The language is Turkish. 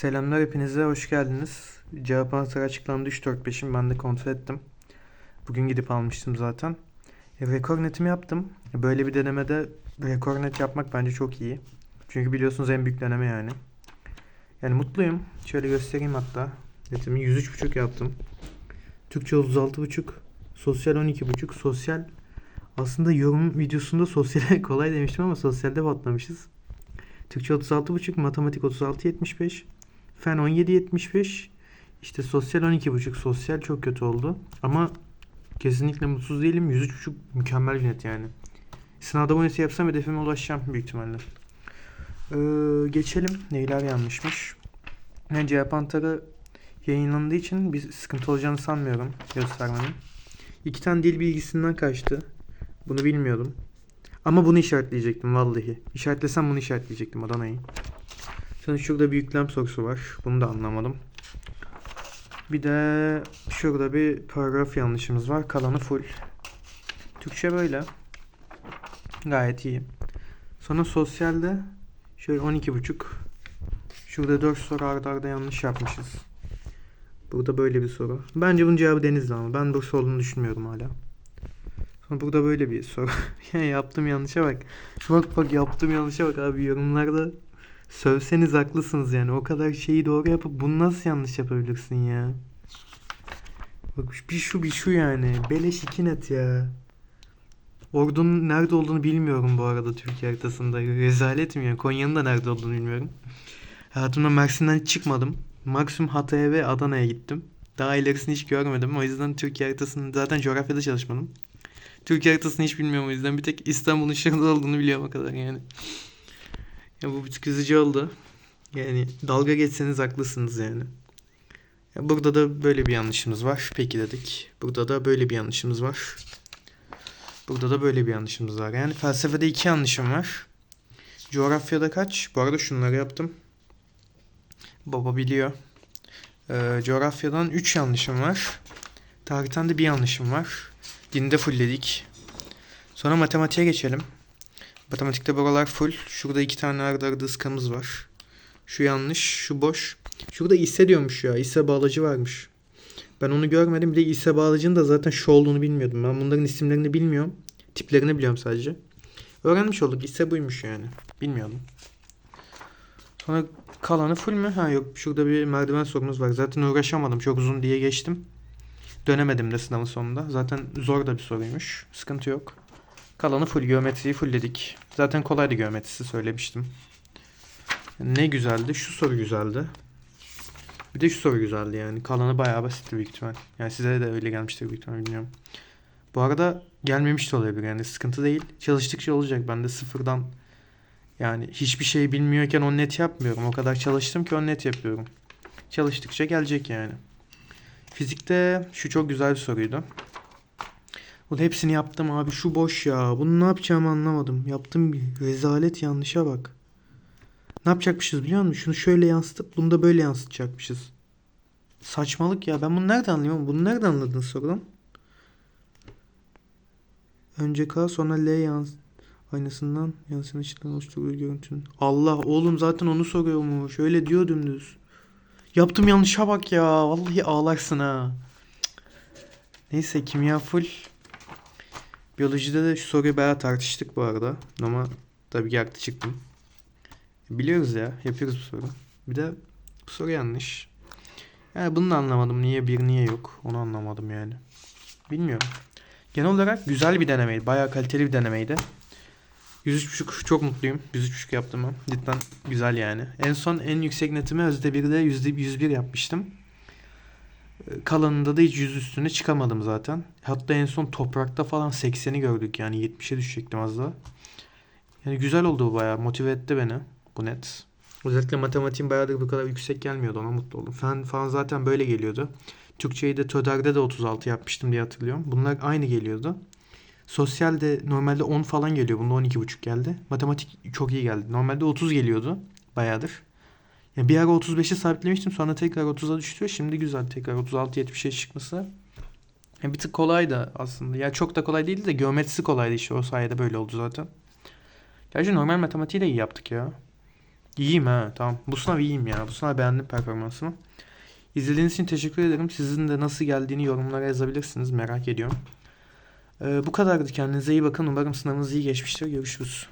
Selamlar hepinize, hoş geldiniz. Cevap anahtarı açıklandı 3.4.5'im, ben de kontrol ettim. Bugün gidip almıştım zaten. E, rekor netimi yaptım. Böyle bir denemede rekor net yapmak bence çok iyi. Çünkü biliyorsunuz en büyük deneme yani. Yani mutluyum. Şöyle göstereyim hatta. Netimi 103.5 yaptım. Türkçe 36.5, sosyal 12.5, sosyal aslında yorum videosunda sosyal kolay demiştim ama sosyalde patlamışız. Türkçe 36.5, matematik 36.75, fen 17.75, işte sosyal 12.5, sosyal çok kötü oldu. Ama kesinlikle mutsuz değilim. 103.5 mükemmel bir net yani. Sınavda bu neti yapsam hedefime ulaşacağım büyük ihtimalle. Ee, geçelim. Neyler yanlışmış. Yani cevap anahtarı yayınlandığı için bir sıkıntı olacağını sanmıyorum göstermenin. İki tane dil bilgisinden kaçtı. Bunu bilmiyordum. Ama bunu işaretleyecektim vallahi. İşaretlesem bunu işaretleyecektim Adana'yı. Sonra şurada bir yüklem sorusu var. Bunu da anlamadım. Bir de şurada bir paragraf yanlışımız var. Kalanı full. Türkçe böyle. Gayet iyi. Sonra sosyalde şöyle 12.5. Şurada 4 soru arda arda yanlış yapmışız. Burada böyle bir soru. Bence bunun cevabı Denizli ama ben Bursa olduğunu düşünmüyorum hala. Sonra burada böyle bir soru. ya yaptım yanlışa bak. Bak bak yaptım yanlışa bak abi yorumlarda sövseniz haklısınız yani. O kadar şeyi doğru yapıp bunu nasıl yanlış yapabilirsin ya? Bak bir şu bir şu yani. Beleş iki net ya. Ordunun nerede olduğunu bilmiyorum bu arada Türkiye haritasında. Rezalet mi ya? Konya'nın da nerede olduğunu bilmiyorum. Hayatımda Mersin'den hiç çıkmadım. Maksimum Hatay'a ve Adana'ya gittim. Daha ilerisini hiç görmedim. O yüzden Türkiye haritasını zaten coğrafyada çalışmadım. Türkiye haritasını hiç bilmiyorum o yüzden. Bir tek İstanbul'un şurada olduğunu biliyorum o kadar yani. Ya bu bir tık üzücü oldu. Yani dalga geçseniz haklısınız yani. Ya burada da böyle bir yanlışımız var. Peki dedik. Burada da böyle bir yanlışımız var. Burada da böyle bir yanlışımız var. Yani felsefede iki yanlışım var. Coğrafyada kaç? Bu arada şunları yaptım. Baba biliyor. Ee, coğrafyadan 3 yanlışım var. Tarihten de bir yanlışım var. Dinde fullledik. Sonra matematiğe geçelim. Matematikte buralar full. Şurada iki tane arda arda ıskamız var. Şu yanlış, şu boş. Şurada ise diyormuş ya. İse bağlacı varmış. Ben onu görmedim. Bir de ise bağlacının da zaten şu olduğunu bilmiyordum. Ben bunların isimlerini bilmiyorum. Tiplerini biliyorum sadece. Öğrenmiş olduk. İse buymuş yani. Bilmiyordum. Sonra kalanı full mü? Ha yok. Şurada bir merdiven sorumuz var. Zaten uğraşamadım. Çok uzun diye geçtim. Dönemedim de sınavın sonunda. Zaten zor da bir soruymuş. Sıkıntı yok. Kalanı full. Geometriyi fullledik. Zaten kolaydı geometrisi söylemiştim. Ne güzeldi. Şu soru güzeldi. Bir de şu soru güzeldi yani. Kalanı bayağı basitti büyük ihtimal. Yani size de öyle gelmiştir büyük ihtimal bilmiyorum. Bu arada gelmemiş de olabilir yani sıkıntı değil. Çalıştıkça olacak. Ben de sıfırdan yani hiçbir şey bilmiyorken on net yapmıyorum. O kadar çalıştım ki on net yapıyorum. Çalıştıkça gelecek yani. Fizikte şu çok güzel bir soruydu. Da hepsini yaptım abi. Şu boş ya. Bunu ne yapacağımı anlamadım. Yaptım bir rezalet yanlışa bak. Ne yapacakmışız biliyor musun? Şunu şöyle yansıtıp bunu da böyle yansıtacakmışız. Saçmalık ya. Ben bunu nereden anlıyorum? Bunu nereden anladın sorudan? Önce K sonra L yans aynasından yansıyan ışıktan oluşturduğu görüntünün. Allah oğlum zaten onu soruyormuş. Öyle diyor dümdüz. Yaptım yanlışa bak ya. Vallahi ağlarsın ha. Neyse kimya full. Biyolojide de şu soruyu bayağı tartıştık bu arada. Ama tabii ki haklı çıktım. Biliyoruz ya. Yapıyoruz bu soru. Bir de bu soru yanlış. Yani bunu da anlamadım. Niye bir niye yok. Onu anlamadım yani. Bilmiyorum. Genel olarak güzel bir denemeydi. Bayağı kaliteli bir denemeydi. 103.5 çok mutluyum. 103.5 yaptım ben. Cidden güzel yani. En son en yüksek netimi %1'de %101 yapmıştım. Kalanında da hiç yüz üstüne çıkamadım zaten. Hatta en son toprakta falan 80'i gördük yani 70'e düşecektim az daha. Yani güzel oldu bu bayağı. Motive etti beni bu net. Özellikle matematiğim bayağıdır bu kadar yüksek gelmiyordu ona mutlu oldum. Fen falan zaten böyle geliyordu. Türkçeyi de TÖDER'de de 36 yapmıştım diye hatırlıyorum. Bunlar aynı geliyordu. Sosyal de normalde 10 falan geliyor. Bunda 12,5 geldi. Matematik çok iyi geldi. Normalde 30 geliyordu. Bayağıdır. Yani bir ara 35'e sabitlemiştim. Sonra tekrar 30'a düştü. Şimdi güzel tekrar 36-70'e çıkması. Yani bir tık kolaydı aslında. Ya çok da kolay değildi de geometrisi kolaydı işte. O sayede böyle oldu zaten. Gerçi normal matematiği de iyi yaptık ya. İyiyim ha tamam. Bu sınav iyiyim ya. Bu sınav beğendim performansımı. İzlediğiniz için teşekkür ederim. Sizin de nasıl geldiğini yorumlara yazabilirsiniz. Merak ediyorum. Ee, bu kadardı. Kendinize iyi bakın. Umarım sınavınız iyi geçmiştir. Görüşürüz.